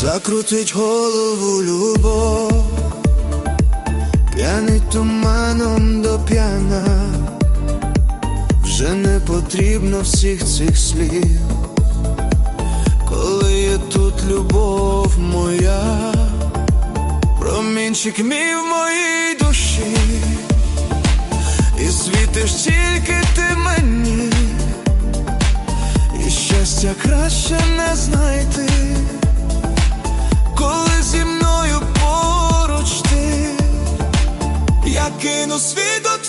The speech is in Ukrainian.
Закрутить голову любов, п'яний туманом до п'яна, вже не потрібно всіх цих слів, коли є тут любов моя, промінчик мій в моїй душі, і світиш тільки ти мені, і щастя краще не знайти. Накину свій до